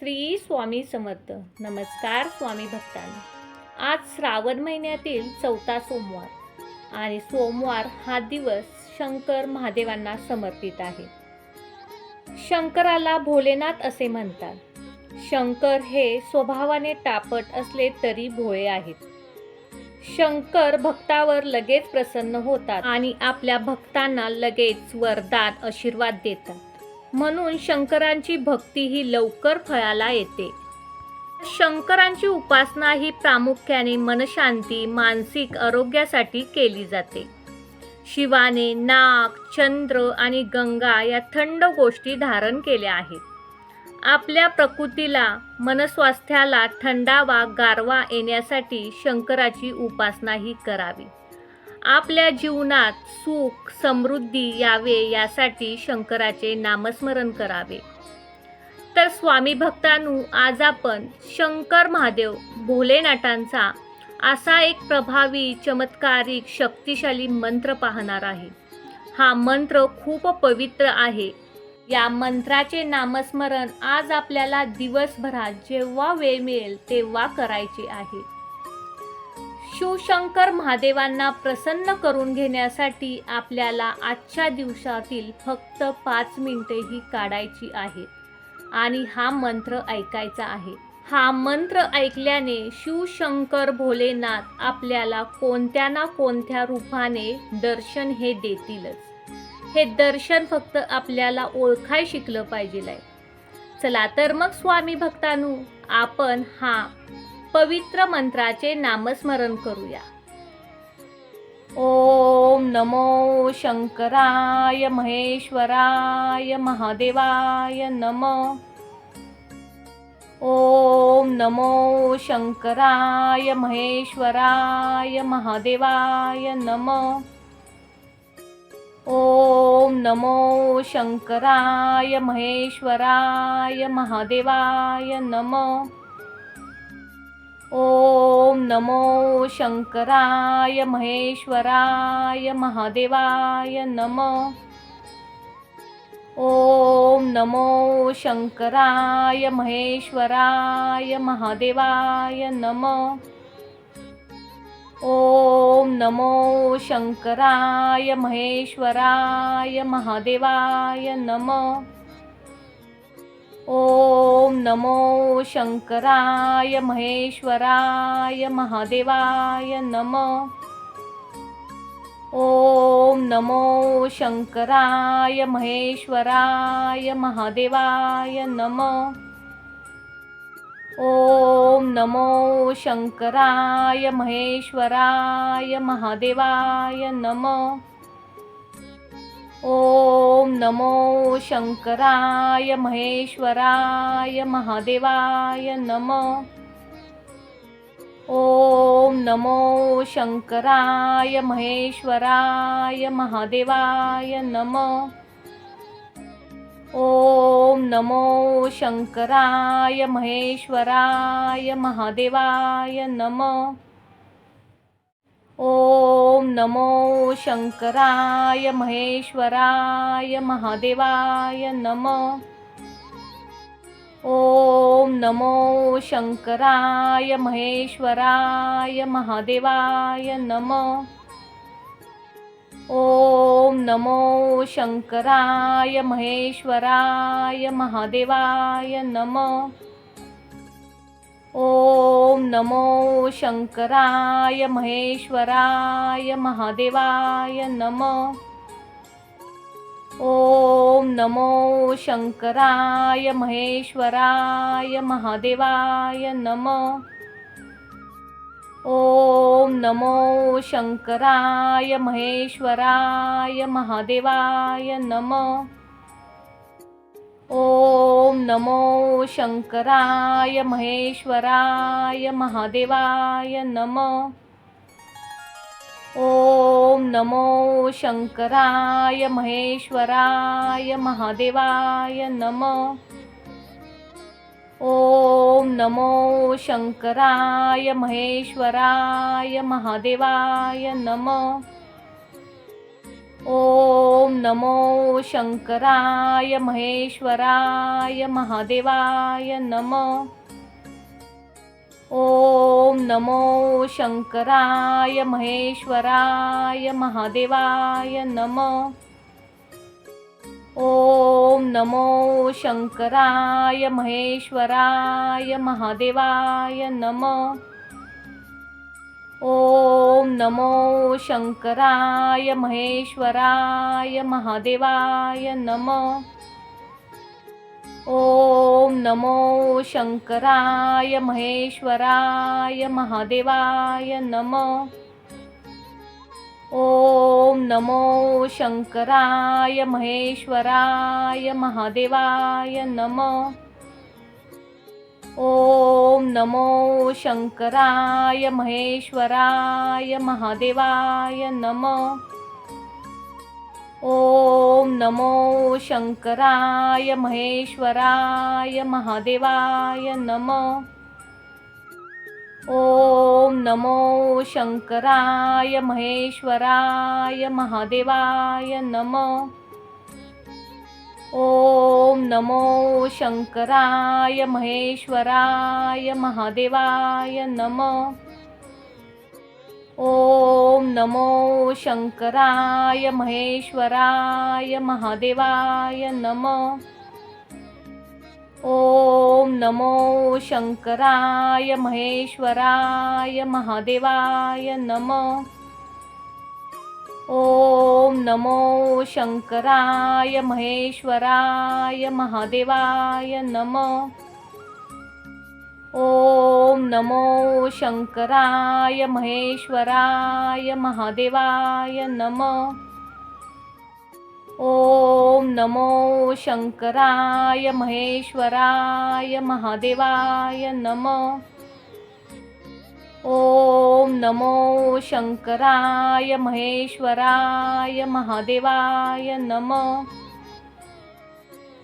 श्री स्वामी समर्थ. नमस्कार स्वामी भक्तांना. आज श्रावण महिन्यातील चौथा सोमवार आणि सोमवार हा दिवस शंकर महादेवांना समर्पित आहे. शंकराला भोलेनाथ असे म्हणतात. शंकर हे स्वभावाने टापट असले तरी भोळे आहेत. शंकर भक्तावर लगेच प्रसन्न होतात आणि आपल्या भक्तांना लगेच वरदान आशीर्वाद देतात. म्हणून शंकरांची भक्ती ही लवकर फळाला येते. शंकरांची उपासना ही प्रामुख्याने मनशांती मानसिक आरोग्यासाठी केली जाते. शिवाने नाग चंद्र आणि गंगा या थंड गोष्टी धारण केल्या आहेत. आपल्या प्रकृतीला मनस्वास्थ्याला थंडावा गारवा येण्यासाठी शंकराची उपासना ही करावी. आपल्या जीवनात सुख समृद्धी यावे यासाठी शंकराचे नामस्मरण करावे. तर स्वामी भक्तानु आज आपण शंकर महादेव भोलेनाथांचा असा एक प्रभावी चमत्कारिक शक्तिशाली मंत्र पाहणार आहे. हा मंत्र खूप पवित्र आहे. या मंत्राचे नामस्मरण आज आपल्याला दिवसभरात जेव्हा वेळ मिळेल तेव्हा करायचे आहे. शिवशंकर महादेवांना प्रसन्न करून घेण्यासाठी आपल्याला आजच्या दिवसातील फक्त पाच मिनिटे ही काढायची आहेत आणि हा मंत्र ऐकायचा आहे. हा मंत्र ऐकल्याने शिवशंकर भोलेनाथ आपल्याला कोणत्या ना कोणत्या रूपाने दर्शन हे देतीलच. हे दर्शन फक्त आपल्याला ओळखाय शिकलं पाहिजे चला तर मग स्वामी भक्तानू आपण हा पवित्र मंत्राचे नामस्मरण करूया. ओम नमो शंकराय महेश्वराय महादेवाय नम. ओम नमो शंकराय महेश्वराय महादेवाय नम. ओम नमो शंकराय महेश्वराय महादेवाय नम. नमो शंकराय महेश्वराय महादेवाय नम। ओम नमो शंकराय महेश्वराय महादेवाय नम। ओम नमो शंकराय महेश्वराय महादेवाय नमः। ओम नमो शंकराय महेश्वराय महादेवाय नम. ओम नमो शंकराय महेश्वराय महादेवाय नम. ओम नमो शंकराय महेश्वराय महादेवाय नम. ओम नमो शंकराय महेश्वराय महादेवाय नम। ओम नमो शंकराय महेश्वराय महादेवाय नम। ओम नमो शंकराय महेश्वराय महादेवाय नम। ओम नमो शंकराय महेश्वराय महादेवाय नम. ओम नमो शंकराय महेश्वराय महादेवाय नम. ओम नमो शंकराय महेश्वराय महादेवाय नम. ओम नमो शंकराय महेश्वराय महादेवाय नम। ओम नमो शंकराय महेश्वराय महादेवाय नम। ओम नमो शंकराय महेश्वराय महादेवाय नम। ओम नमो शंकराय महेश्वराय महादेवाय नम. ओम नमो शंकराय महेश्वराय महादेवाय नम. ओम नमो शंकराय महेश्वराय महादेवाय नम. ओम नमो शंकराय महेश्वराय महादेवाय नम ओम नमो शंकराय महेश्वराय महादेवाय नम ओम नमो शंकराय महेश्वराय महादेवाय नम ओम नमो शंकराय महेश्वराय महादेवाय नम। ओम नमो शंकराय महेश्वराय महादेवाय नम। ओम नमो शंकराय महेश्वराय महादेवाय नम। ओम नमो शंकराय महेश्वराय महादेवाय नम. ओम नमो शंकराय महेश्वराय महादेवाय नम. ओम नमो शंकराय महेश्वराय महादेवाय नम. ओम नमो शंकराय महेश्वराय महादेवाय नम. ओम नमो शंकराय महेश्वराय महादेवाय नम. ओम नमो शंकराय महेश्वराय महादेवाय नम. ओम नमो शंकराय महेश्वराय महादेवाय नम. ओम नमो शंकराय महेश्वराय महादेवाय नम. ओम नमो शंकराय महेश्वराय महादेवाय नम. ओम नमो शंकराय महेश्वराय महादेवाय नम।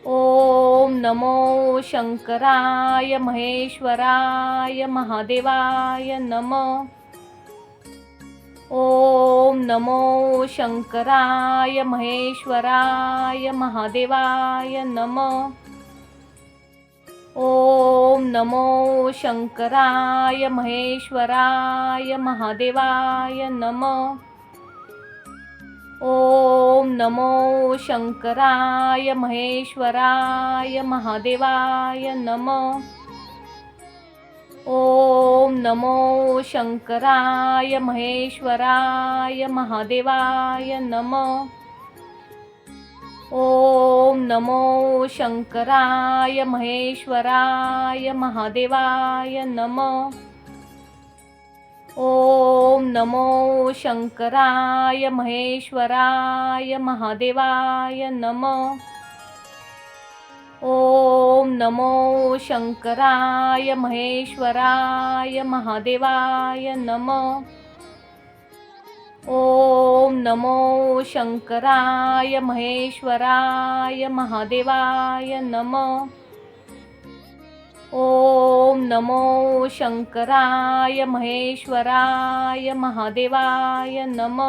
ओम नमो शंकराय महेश्वराय महादेवाय नम। ओम नमो शंकराय महेश्वराय महादेवाय नम। ओम नमो शंकराय महेश्वराय महादेवाय नम. ओम नमो शंकराय महेश्वराय महादेवाय नम. ओम नमो शंकराय महेश्वराय महादेवाय नम. ओम नमो शंकराय महेश्वराय महादेवाय नम। ओम नमो शंकराय महेश्वराय महादेवाय नम। ओम नमो शंकराय महेश्वराय महादेवाय नम। ओम नमो शंकराय महेश्वराय महादेवाय नम. ओम नमो शंकराय महेश्वराय महादेवाय नम.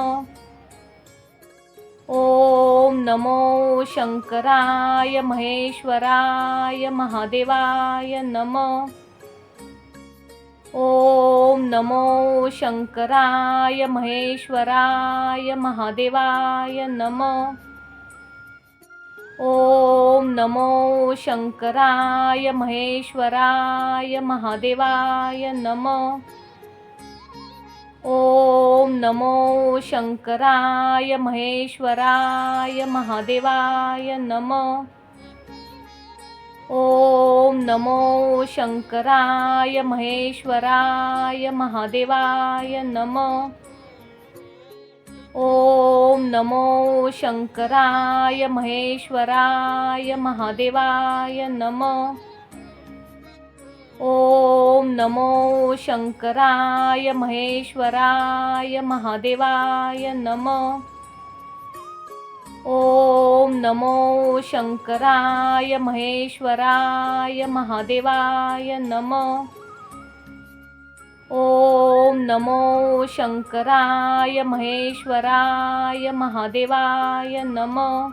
ओम नमो शंकराय महेश्वराय महादेवाय नम. ओम नमो शंकराय महेश्वराय महादेवाय नम. ओम नमो शंकराय महेश्वराय महादेवाय नम. ओम नमो शंकराय महेश्वराय महादेवाय नम. नमो शंकराय महेश्वराय महादेवाय नम. ओम नमो शंकराय महेश्वराय महादेवाय नम. ओम नमो शंकराय महेश्वराय महादेवाय नम. ओम नमो शंकराय महेश्वराय महादेवाय नम. ॐ नमो शंकराय महेश्वराय महादेवाय नमः.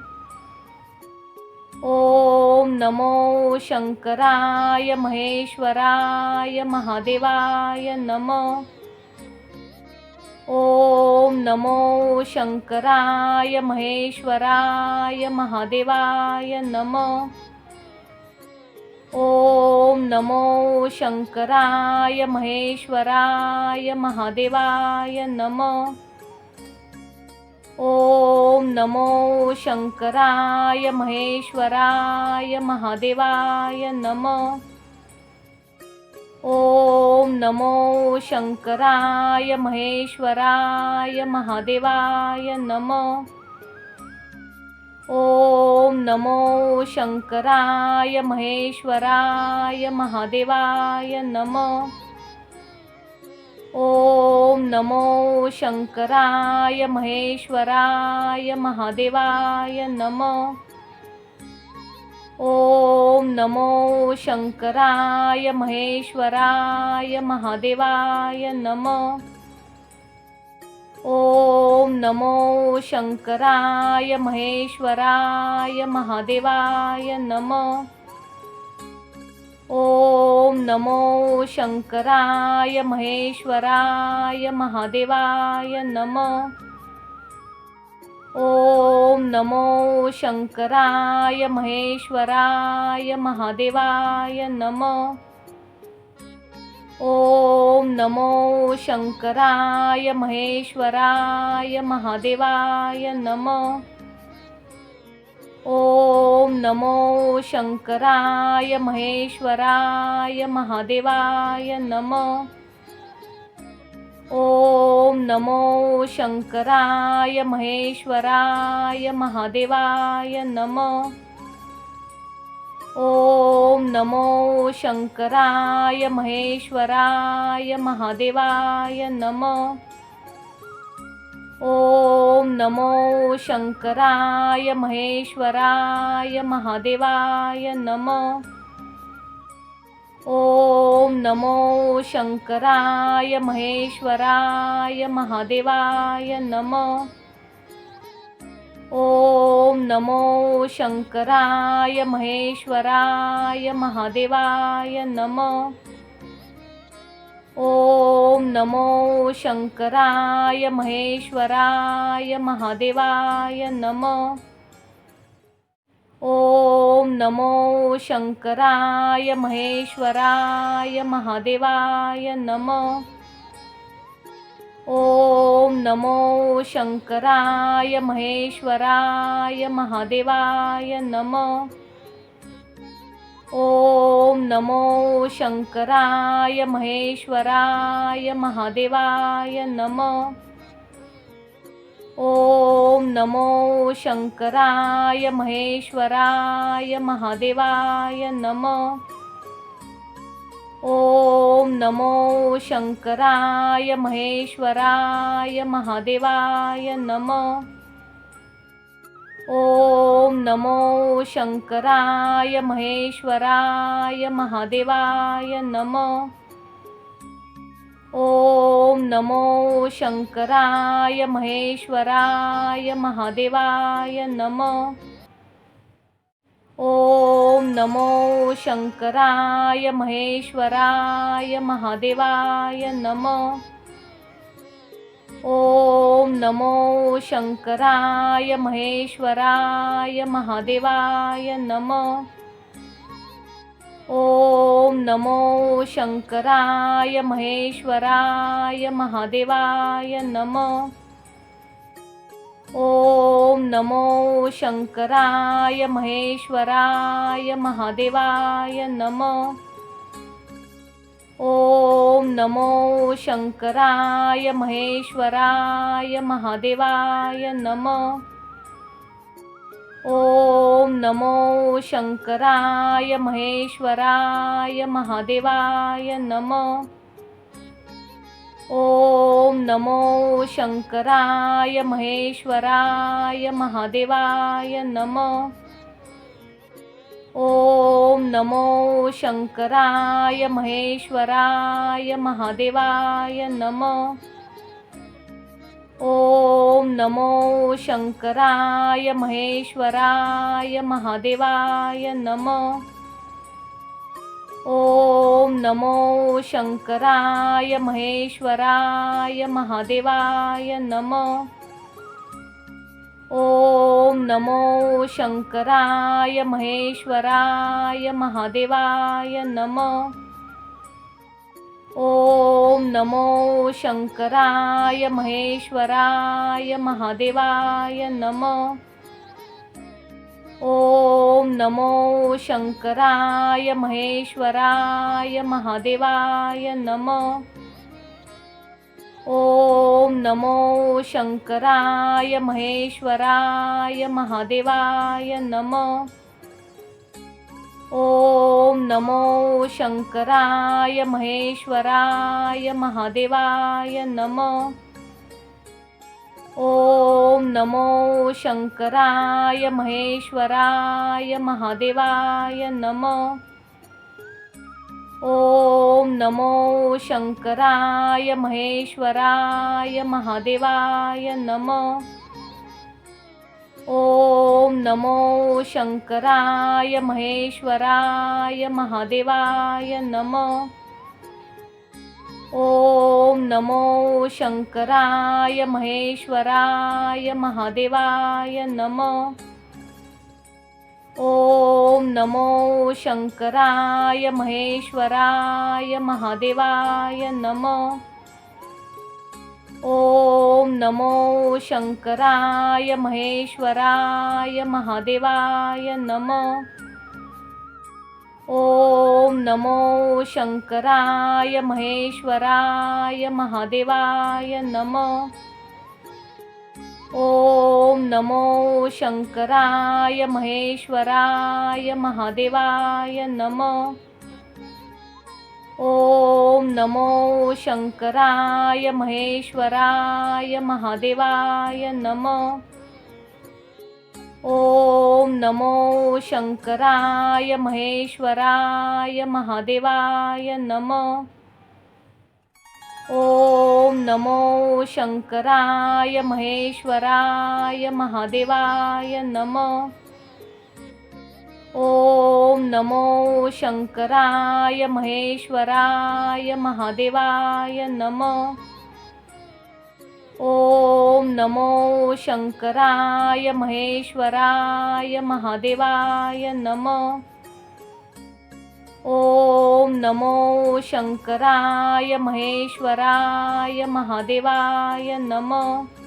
ॐ नमो शंकराय महेश्वराय महादेवाय नमः. ॐ नमो शंकराय महेश्वराय महादेवाय नमः। ॐ नमो शंकराय महेश्वराय महादेवाय नमः। ॐ नमो शंकराय महेश्वराय महादेवाय नमः। ॐ नमो शंकराय महेश्वराय महादेवाय नमः ॐ नमो शंकराय महेश्वराय महादेवाय नमः ॐ नमो शंकराय महेश्वराय महादेवाय नमः ॐ नमो शंकराय महेश्वराय महादेवाय नमः. ॐ नमो शंकराय महेश्वराय महादेवाय नमः. ॐ नमो शंकराय महेश्वराय महादेवाय नमः. ॐ नमो शंकराय महेश्वराय महादेवाय नमः. ॐ नमो शंकराय महेश्वराय महादेवाय नमः. ॐ नमो शंकराय महेश्वराय महादेवाय नमः. ॐ नमो शंकराय महेश्वराय महादेवाय नमः. ॐ नमो शंकराय महेश्वराय महादेवाय नमः. ॐ नमो शंकराय महेश्वराय महादेवाय नमः. ॐ नमो शंकराय महेश्वराय महादेवाय नमः। ॐ नमो शंकराय महेश्वराय महादेवाय नमः। ॐ नमो शंकराय महेश्वराय महादेवाय नमः। ॐ नमो शंकराय महेश्वराय महादेवाय नमः. ॐ नमो शंकराय महेश्वराय महादेवाय नमः. ॐ नमो शंकराय महेश्वराय महादेवाय नमः. ॐ नमो शंकराय महेश्वराय महादेवाय नमः। ॐ नमो शंकराय महेश्वराय महादेवाय नमः। ॐ नमो शंकराय महेश्वराय महादेवाय नमः। ॐ नमो शंकराय महेश्वराय महादेवाय नमः। ॐ नमो शंकराय महेश्वराय महादेवाय नमः। ॐ नमो शंकराय महेश्वराय महादेवाय नमः। ॐ नमो शंकराय महेश्वराय महादेवाय नमः। ॐ नमो शङ्कराय महेश्वराय महादेवाय नमः। ॐ नमो शंकराय महेश्वराय महादेवाय नमः। ॐ नमो शंकराय महेश्वराय महादेवाय नमः. ॐ नमो शंकराय महेश्वराय महादेवाय नमः. ॐ नमो शंकराय महेश्वराय महादेवाय नमः. ॐ नमो शंकराय महेश्वराय महादेवाय नमः ॐ नमो शंकराय महेश्वराय महादेवाय नमः ॐ नमो शंकराय महेश्वराय महादेवाय नमः ॐ नमो शंकराय महेश्वराय महादेवाय नमः. ॐ नमो शंकराय महेश्वराय महादेवाय नमः. ॐ नमो शंकराय महेश्वराय महादेवाय नमः. ॐ नमो शंकराय महेश्वराय महादेवाय नमः। ॐ नमो शंकराय महेश्वराय महादेवाय नमः। ॐ नमो शंकराय महेश्वराय महादेवाय नमः। ॐ नमो शंकराय महेश्वराय महादेवाय नमः। ॐ नमो शंकराय महेश्वराय महादेवाय नमः। ॐ नमो शंकराय महेश्वराय महादेवाय नमः। ॐ नमो शंकराय महेश्वराय महादेवाय नमः. ॐ नमो शंकराय महेश्वराय महादेवाय नमः. ॐ नमो शंकराय महेश्वराय महादेवाय नमः. ॐ नमो शंकराय महेश्वराय महादेवाय नमः। ॐ नमो शंकराय महेश्वराय महादेवाय नमः। ॐ नमो शंकराय महेश्वराय महादेवाय नमः। ॐ नमो शंकराय महेश्वराय महादेवाय नमः. ॐ नमो शंकराय महेश्वराय महादेवाय नमः. ॐ नमो शंकराय महेश्वराय महादेवाय नमः.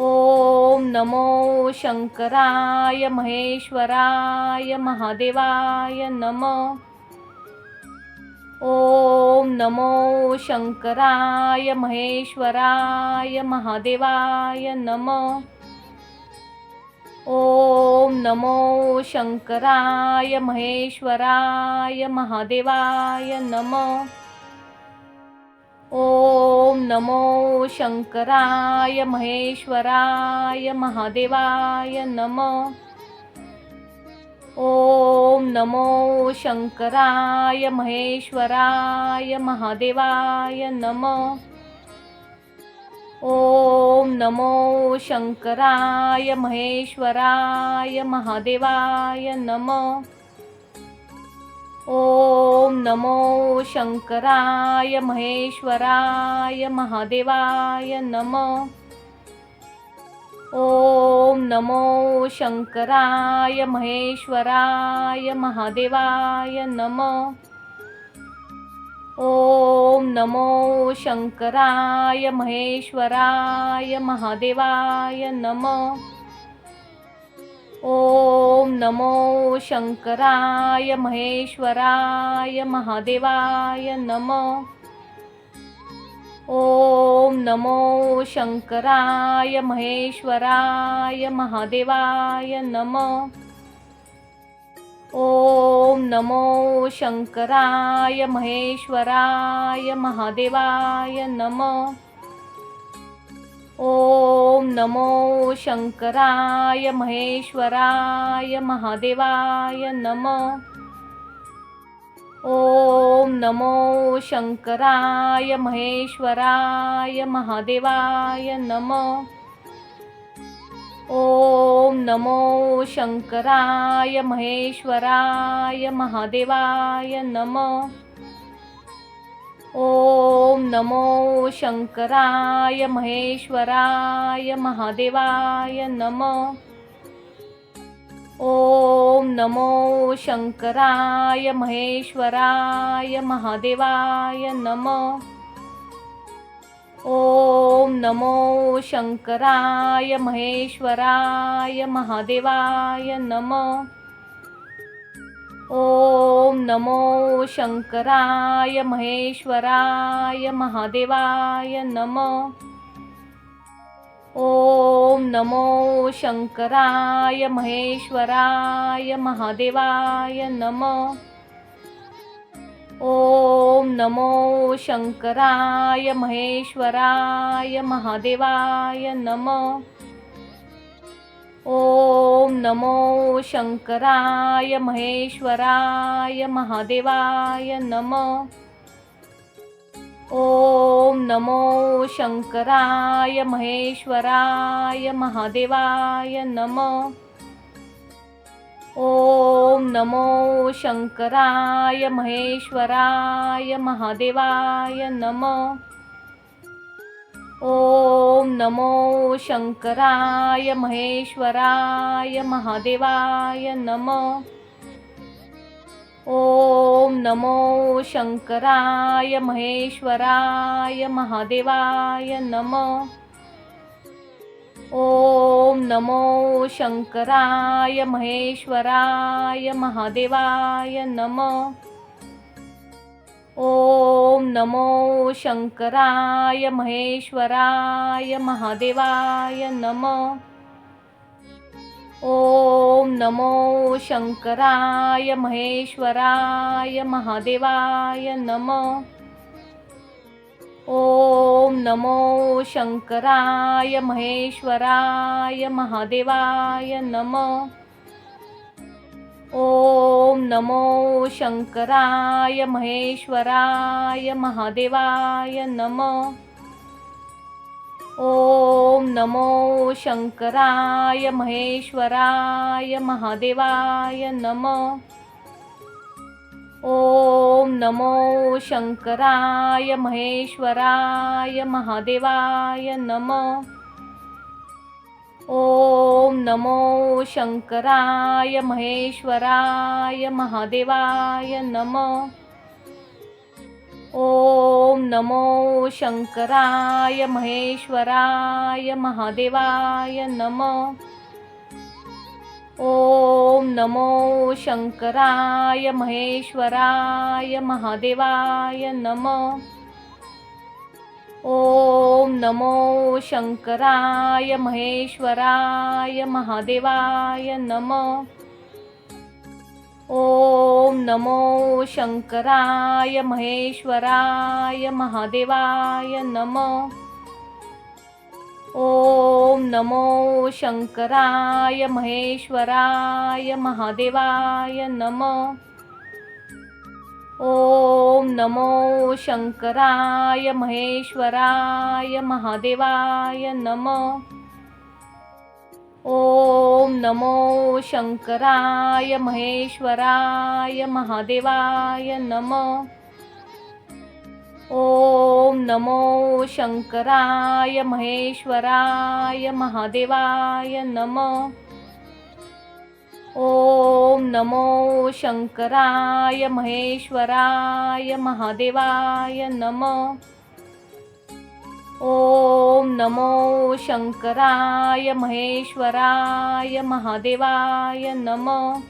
ॐ नमो शंकराय महेश्वराय महादेवाय नमः ॐ नमो शंकराय महेश्वराय महादेवाय नमः ॐ नमो शंकराय महेश्वराय महादेवाय नमः ॐ नमो शंकराय महेश्वराय महादेवाय नमः. ॐ नमो शंकराय महेश्वराय महादेवाय नमः. ॐ नमो शंकराय महेश्वराय महादेवाय नमः. ॐ नमो शंकराय महेश्वराय महादेवाय नमः. ओम नमो शंकराय महेश्वराय महादेवाय नमः. ओम नमो शंकराय महेश्वराय महादेवाय नमः. ॐ नमो शंकराय महेश्वराय महादेवाय नमः. ॐ नमो शंकराय महेश्वराय महादेवाय नमः. ॐ नमो शंकराय महेश्वराय महादेवाय नमः. ॐ नमो शंकराय महेश्वराय महादेवाय नमः. ॐ नमो शंकराय महेश्वराय महादेवाय नमः. ॐ नमो शंकराय महेश्वराय महादेवाय नमः. ॐ नमो शंकराय महेश्वराय महादेवाय नमः। ॐ नमो शंकराय महेश्वराय महादेवाय नमः। ॐ नमो शंकराय महेश्वराय महादेवाय नमः। ॐ नमो शंकराय महेश्वराय महादेवाय नमः. ॐ नमो शंकराय महेश्वराय महादेवाय नमः. ॐ नमो शंकराय महेश्वराय महादेवाय नमः. ॐ नमो शङ्कराय महेश्वराय महादेवाय नमः. ॐ नमो शंकराय महेश्वराय महादेवाय नमः. ॐ नमो शंकराय महेश्वराय महादेवाय नमः. ॐ नमो शंकराय महेश्वराय महादेवाय नमः. ॐ नमो शंकराय महेश्वराय महादेवाय नमः. ॐ नमो शंकराय महेश्वराय महादेवाय नमः. ॐ नमो शंकराय महेश्वराय महादेवाय नमः. ॐ नमो शंकराय महेश्वराय महादेवाय नमः. ॐ नमो शंकराय महेश्वराय महादेवाय नमः. ॐ नमो शंकराय महेश्वराय महादेवाय नमः। ॐ नमो शंकराय महेश्वराय महादेवाय नमः। ॐ नमो शंकराय महेश्वराय महादेवाय नमः। ॐ नमो शंकराय महेश्वराय महादेवाय नमः. ॐ नमो शंकराय महेश्वराय महादेवाय नमः. ॐ नमो शंकराय महेश्वराय महादेवाय नमः. ॐ नमो शंकराय महेश्वराय महादेवाय नमः। ॐ नमो शंकराय महेश्वराय महादेवाय नमः। ॐ नमो शंकराय महेश्वराय महादेवाय नमः। ॐ नमो शंकराय महेश्वराय महादेवाय नमः। ॐ नमो शंकराय महेश्वराय महादेवाय नमः। ॐ नमो शंकराय महेश्वराय महादेवाय नमः। ॐ नमो शंकराय महेश्वराय महादेवाय नमः. ॐ नमो शंकराय महेश्वराय महादेवाय नमः.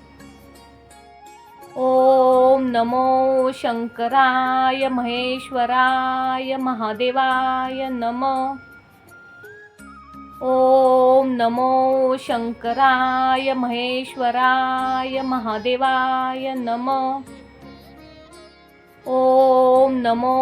ॐ नमो शंकराय महेश्वराय महादेवाय नमः. ॐ नमो शंकराय महेश्वराय महादेवाय नमः. ॐ नमो